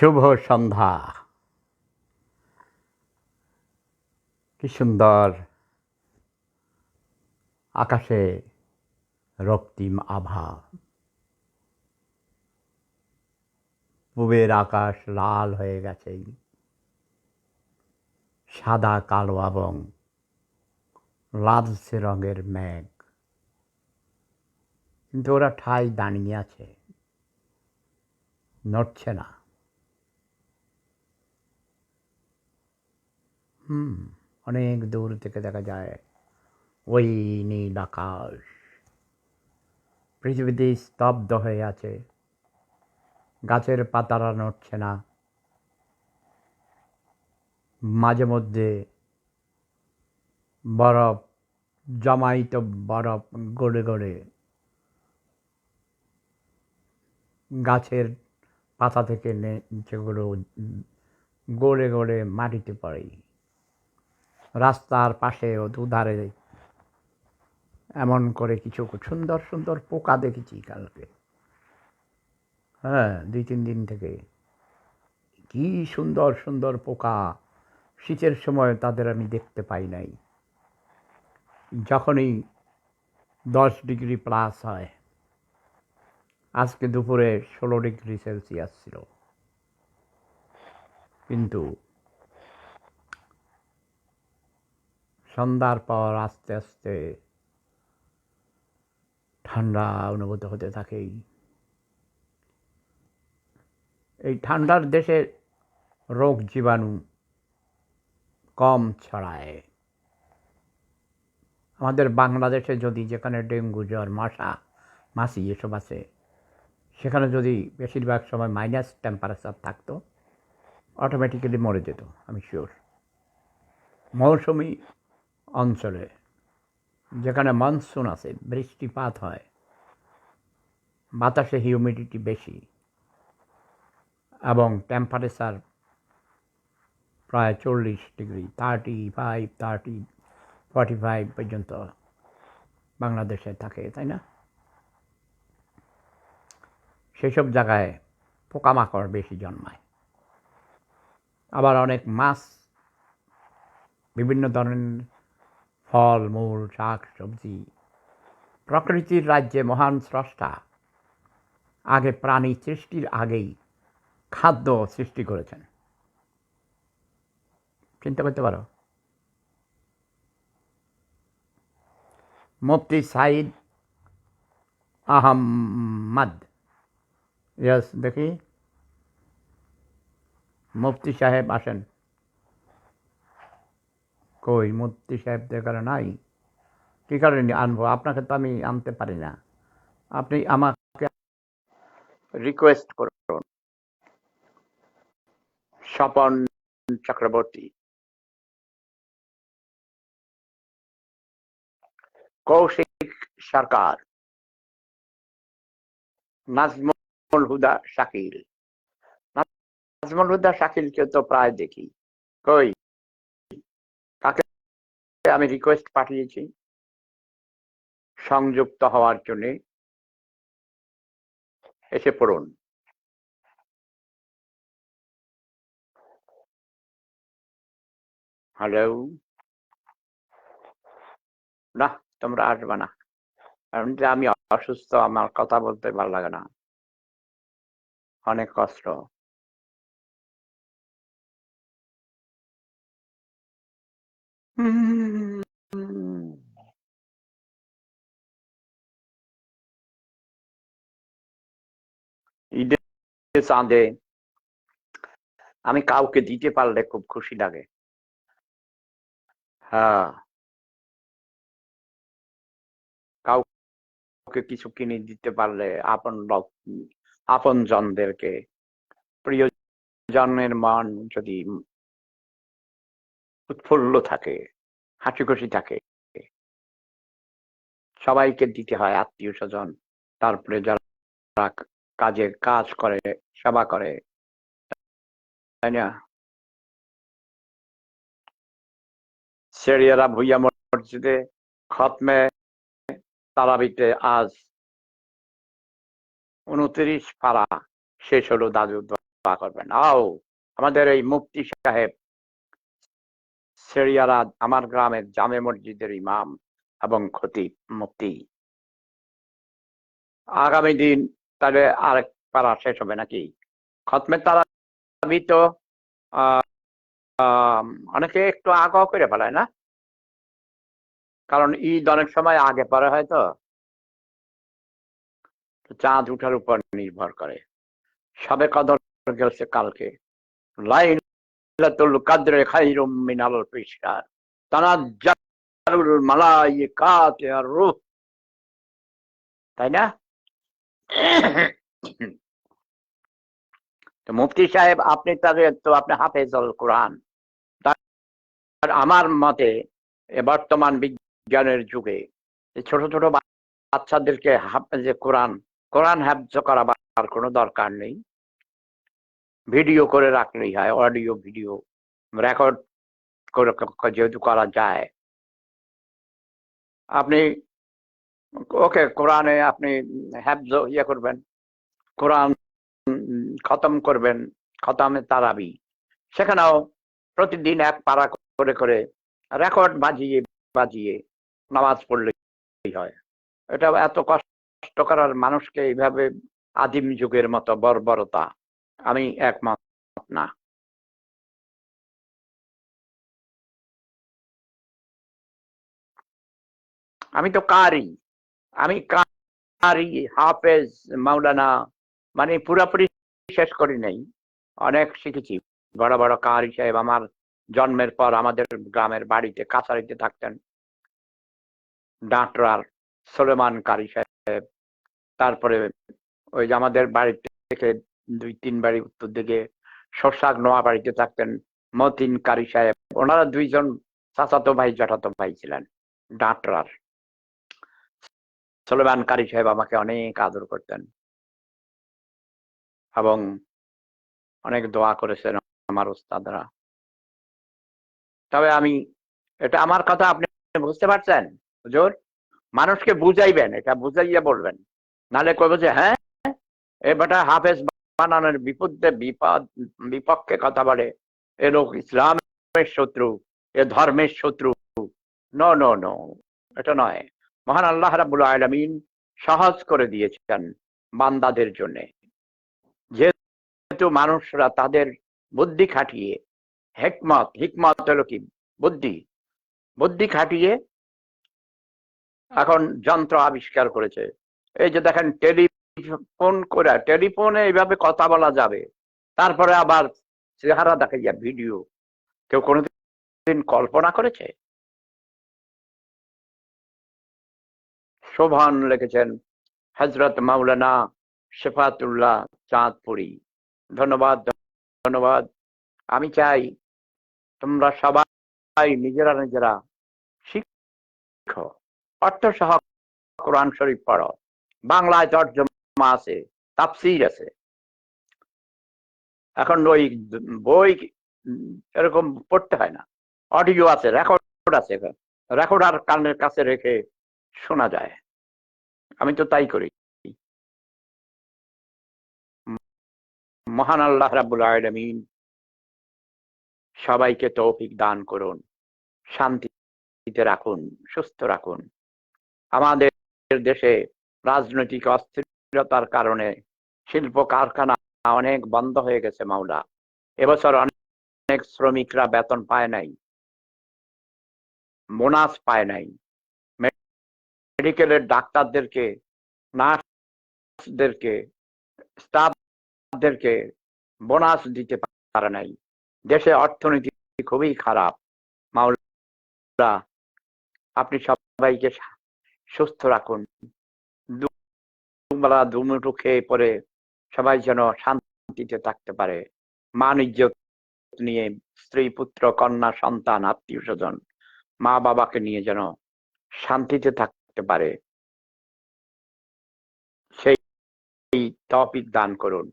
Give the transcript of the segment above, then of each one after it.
শুভ সন্ধ্যা। কি সুন্দর আকাশে রক্তিম আভা। পূবের আকাশ লাল হয়ে গেছে। সাদা কালো এবং লালচে রঙের মেঘ। কিন্তু ওরা ঠাই দাঁড়িয়ে আছে। নড়ছে না। হুম, অনেক দূর থেকে দেখা যায়। ওই নীল আকাশ। পৃথিবীতে স্তব্ধ হয়ে আছে। গাছের পাতারা নড়ছে না। মাঝে মধ্যে বরফ জমায়িত বরফ গড়ে গড়ে গাছের পাতা থেকে যেগুলো গড়ে গড়ে মাটিতে পড়ে। রাস্তার পাশে ও দুধারে এমন করে কিছু সুন্দর সুন্দর পোকা দেখেছি কালকে। হ্যাঁ দুই, তিন দিন থেকে। কি সুন্দর সুন্দর পোকা। শীতের সময় তাদের আমি দেখতে পাই নাই। যখনই দশ ডিগ্রি প্লাস হয়, আজকে দুপুরে ষোলো ডিগ্রি সেলসিয়াস ছিল। কিন্তু সন্ধ্যার পর আস্তে আস্তে ঠান্ডা অনুভূত হতে থাকেই এই ঠান্ডার দেশে রোগ জীবাণু কম ছড়ায়। আমাদের বাংলাদেশে যদি যেখানে ডেঙ্গু, জ্বর, মশা, মাছি এসব আছে, সেখানে যদি বেশিরভাগ সময় মাইনাস টেম্পারেচার থাকতো অটোমেটিক্যালি মরে যেত, আমি শিওর মৌসুমি অঞ্চলে, যেখানে মনসুন আছে, বৃষ্টিপাত হয়, বাতাসে হিউমিডিটি বেশি, এবং টেম্পারেচার প্রায় চল্লিশ degree thirty five thirty forty five পর্যন্ত বাংলাদেশে থাকে, তাই না? সেসব জায়গায় পোকামাকড় বেশি জন্মায়। আবার অনেক মাছ, বিভিন্ন ধরনের ফল মূল শাক সবজি। প্রকৃতির রাজ্যে মহান স্রষ্টা। আগে প্রাণী সৃষ্টির আগেই খাদ্য সৃষ্টি করেছেন। চিন্তা করতে পারো? মুফতি সাইদ আহম্মদ। ইয়েস দেখি। মুফতি সাহেব আসেন। কই মুফতি সাহেব তো এখানে নাই, কী কারণে আনব? আপনাকে তো আমি আনতে পারি না। আপনি আমাকে রিকোয়েস্ট করুন। স্বপন চক্রবর্তী। কৌশিক সরকার। নাজমুল হুদা শাকিল। নাজমুল হুদা শাকিলকে তো প্রায় দেখি। কই? কাকে আমি রিকোয়েস্ট পাঠিয়েছি। সংযুক্ত হওয়ার জন্য। এসে পড়ুন। হ্যালো না, তোমরা আসবে না। কারণ আমি অসুস্থ, আমার কথা বলতে ভালো লাগে না। অনেক কষ্ট। চাঁদে আমি কাউকে দিতে পারলে খুব খুশি লাগে। হ্যাঁ। কাউকে কিছু কিনে দিতে পারলে আপন আপন জনদেরকে প্রিয় জনের মন যদি উৎফুল্ল থাকে হাসি খুশি থাকে। সবাইকে দিতে হয় আত্মীয় স্বজন তারপরে যারা কাজে, কাজ করে, সেবা করে, তাই না? সেরিয়ারা ভুইয়া মসজিদে খতমে তারাবিতে আজ উনত্রিশ পারা শেষ হলো, দাদু দোয়া করবেন। আও, আমাদের এই মুফতি সাহেব সেরিয়ারা আমার গ্রামের জামে মসজিদের ইমাম এবং খতিব মুফতি। আগামী দিন তাহলে আরেক পারা শেষ হবে নাকি? খতমে তারা তো অনেকে একটু আগাও করে ফেলায় না? কারণ ঈদ অনেক সময় আগে পরে হয় তো। চাঁদ উঠার উপর নির্ভর করে। সবে কদর গেছে কালকে। কাদরে মিনাল আর রূহ তাই না? তো মুফতি সাহেব, আপনি তাদের তো আপনি হাফেজল কোরআন। আর আমার মতে বর্তমান বিজ্ঞানের যুগে ছোট ছোট বাচ্চাদেরকে হাফেজে কোরআন কোরআন হ্যাফজ করাবার কোনো দরকার নেই। ভিডিও করে রাখলেই হয় অডিও ভিডিও রেকর্ড করে যেহেতু করা যায়। আপনি, ওকে, কোরআনে আপনি হ্যাফজ ইয়ে করবেন, কোরআন খতম করবেন, খতমে তারাবি। সেখানেও প্রতিদিন এক পাড়া করে করে রেকর্ড বাজিয়ে বাজিয়ে নামাজ পড়লেই হয়। এটা এত কষ্ট করার মানুষকে এইভাবে আদিম যুগের মতো বর্বরতা। আমি একমত, না। আমি তো কারি। আমি কারি, হাফেজ, মাওলানা মানে পুরাপুরি শেষ করি নাই। অনেক শিখেছি। বড় বড় কারি সাহেব আমার জন্মের পর আমাদের গ্রামের বাড়িতে, কাছারিতে থাকতেন। ডাঁটরার সোলেমান কারি সাহেব। তারপরে ওই যে আমাদের বাড়ি থেকে দুই তিন বাড়ি উত্তর দিকে শশাক নোয়া বাড়িতে থাকতেন মতিন কারি সাহেব। ওনারা দুইজন চাচাতো ভাই, জ্যাঠাতো ভাই ছিলেন, ডাঁটরার। সোলেমান কারি সাহেব আমাকে অনেক আদর করতেন এবং অনেক দোয়া করেছেন আমার ওস্তাদরা তবে আমি, এটা আমার কথা আপনি বুঝতে পারছেন? হুজুর, মানুষকে বুঝাইবেন, এটা বুঝাইয়া বলবেন। নালে কবে যে হ্যাঁ এ বেটা হাফেজ বানানোর বিপদে বিপদ, বিপক্ষে কথা বলে, এ লোক ইসলামের শত্রু, এ ধর্মের শত্রু। নো এটা নয়। মহান আল্লাহ রাবুল আলমিন সহজ করে দিয়েছেন বান্দাদের জন্য। যেহেতু মানুষরা তাদের বুদ্ধি খাটিয়ে, হেকমত, হিকমত হলো কি? বুদ্ধি। বুদ্ধি খাটিয়ে এখন যন্ত্র আবিষ্কার করেছে। এই যে দেখেন টেলিফোন করে, টেলিফোনে এইভাবে কথা বলা যাবে। তারপরে আবার চেহারা দেখা যায় ভিডিও। কেউ কোনোদিন কল্পনা করেছে? শোভান লিখেছেন হজরত মাওলানা শেফাতুল্লাহ চাঁদপুরি। ধন্যবাদ ধন্যবাদ। আমি চাই তোমরা সবাই নিজেরা নিজেরা শিখো। অর্থ সহ কোরআন শরীফ পড়ো। বাংলায় তর্জমা আছে, তাফসির আছে। এখন ওই বই এরকম পড়তে হয় না। অডিও আছে, রেকর্ড আছে রেকর্ড আর কানের কাছে রেখে শোনা যায়। আমি তো তাই করি। মহান আল্লাহ রাবুল আলমিন সবাইকে তৌফিক দান করুন, শান্তিতে রাখুন, সুস্থ রাখুন। আমাদের দেশে রাজনৈতিক অস্থিরতার কারণে শিল্প কারখানা অনেক বন্ধ হয়ে গেছে, মাওলা। এবছর অনেক শ্রমিকরা বেতন পায় নাই, বোনাস পায় নাই। মেডিকেলের ডাক্তারদেরকে, নার্সদেরকে, স্টাফদেরকে বোনাস দিতে পারে নাই। দেশে অর্থনীতি খুবই খারাপ। মাওলা, আপনি সবাইকে সুস্থ রাখুন। দুবেলা দুমুঠো খেয়ে পরে সবাই যেন শান্তিতে থাকতে পারে। মান নিয়ে স্ত্রী, পুত্র, কন্যা, সন্তান, আত্মীয় স্বজন, মা বাবাকে নিয়ে যেন শান্তিতে থাকতে পারে। সেই তপিক দান করুন।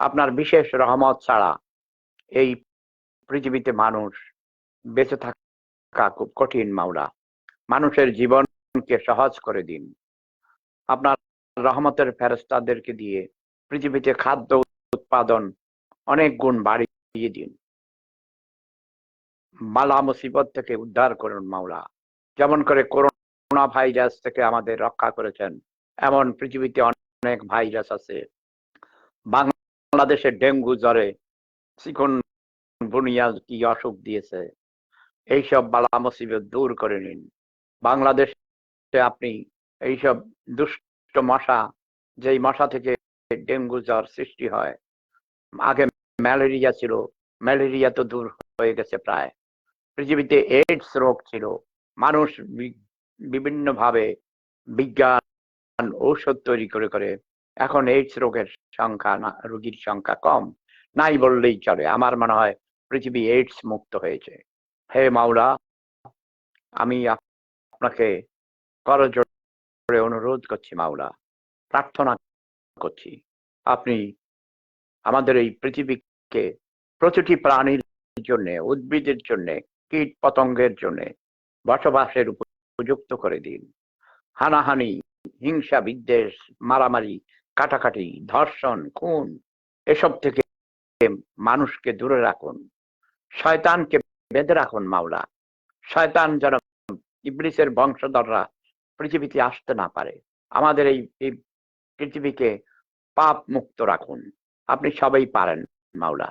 আপনার বিশেষ রহমত ছাড়া এই পৃথিবীতে মানুষ বেঁচে থাকা খুব কঠিন মাওলা। মানুষের জীবনকে সহজ করে দিন। আপনার রহমতের ফেরস্তাদেরকে দিয়ে পৃথিবীতে খাদ্য উৎপাদন অনেক গুণ বাড়িয়ে দিন। বালা মুসিবত থেকে উদ্ধার করুন মাওলা। যেমন করে করোনা ভাইরাস থেকে আমাদের রক্ষা করেছেন, এমন পৃথিবীতে অনেক ভাইরাস আছে। বাংলাদেশে ডেঙ্গু জ্বরে চিকন বুনিয়া কি অসুখ দিয়েছে? এইসব বালা মুসিবত দূর করে নিন। বাংলাদেশে আপনি এইসব দুষ্ট মশা, যেই মশা থেকে ডেঙ্গু জ্বর সৃষ্টি হয়। আগে ম্যালেরিয়া ছিল, ম্যালেরিয়া তো দূর হয়ে গেছে প্রায়। পৃথিবীতে এইডস রোগ ছিল। মানুষ বিভিন্ন ভাবে বিজ্ঞান, ঔষধ তৈরি করে করে এখন এইডস রোগের সংখ্যা রোগীর সংখ্যা কম। নাই বললেই চলে। আমার মনে হয় পৃথিবী এইডস মুক্ত হয়েছে। হে মাওলা, আমি আপনাকে করজোড়ে অনুরোধ করছি মাওলা, প্রার্থনা করছি। আপনি আমাদের এই পৃথিবীকে প্রতিটি প্রাণীর জন্য, উদ্ভিদের জন্য কীট পতঙ্গের জন্য বসবাসের উপযুক্ত করে দিন। হানাহানি, হিংসা, বিদ্বেষ, মারামারি, কাটাকাটি, ধর্ষণ, খুন, এসব থেকে মানুষকে দূরে রাখুন। শয়তানকে বেঁধে রাখুন মাওলা। শয়তান যেন ইবলিসের বংশধররা পৃথিবীতে আসতে না পারে। আমাদের এই এই পৃথিবীকে পাপ মুক্ত রাখুন। আপনি সবাই পারেন, মাওলা।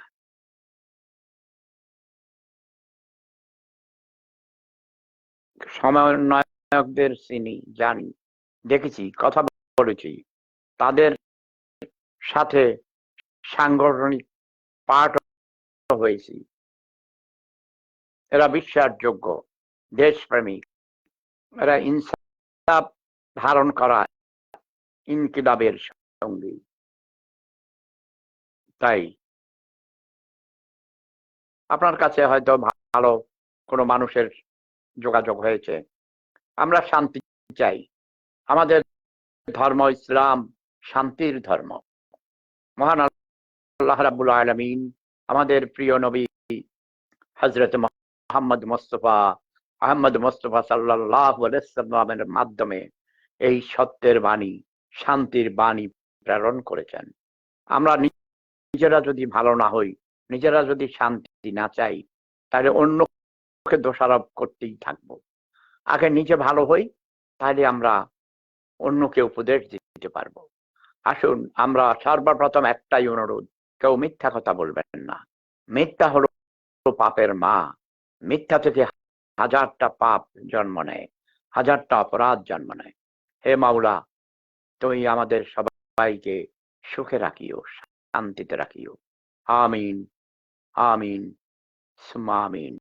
সমন্বয়কদের চিনি, জানি। দেখেছি, কথা বলেছি। তাদের সাথে সাংগঠনিক পাঠ হয়েছি। এরা বিশ্বাসযোগ্য, দেশপ্রেমিক। এরা ইনসাফ ধারণ করা ইনকিলাবের সঙ্গী। তাই আপনার কাছে হয়তো ভালো কোনো মানুষের যোগাযোগ হয়েছে। আমরা শান্তি চাই। আমাদের ধর্ম ইসলাম শান্তির ধর্ম। মহান আল্লাহ রাবুল আলমিন আমাদের প্রিয় নবী হজরত মোহাম্মদ মোস্তফা আহমদ মোস্তফা সাল্লামের মাধ্যমে এই সত্যের বাণী, শান্তির বাণী প্রেরণ করেছেন। আমরা নিজেরা যদি ভালো না হই, নিজেরা যদি শান্তি না চাই, তাহলে অন্যকে দোষারোপ করতেই থাকব। আগে নিজে ভালো হই, তাহলে আমরা অন্যকে উপদেশ দিতে পারব। আসুন, আমরা সর্বপ্রথম একটাই অনুরোধ, কেউ মিথ্যা কথা বলবেন না। মিথ্যা হলো পাপের মা। মিথ্যা থেকে হাজারটা পাপ জন্ম নেয়, হাজারটা অপরাধ জন্ম নেয়। হে মাওলা, তুমি আমাদের সবাইকে সুখে রাখিও, শান্তিতে রাখিও। আমিন আমিন সুমামিন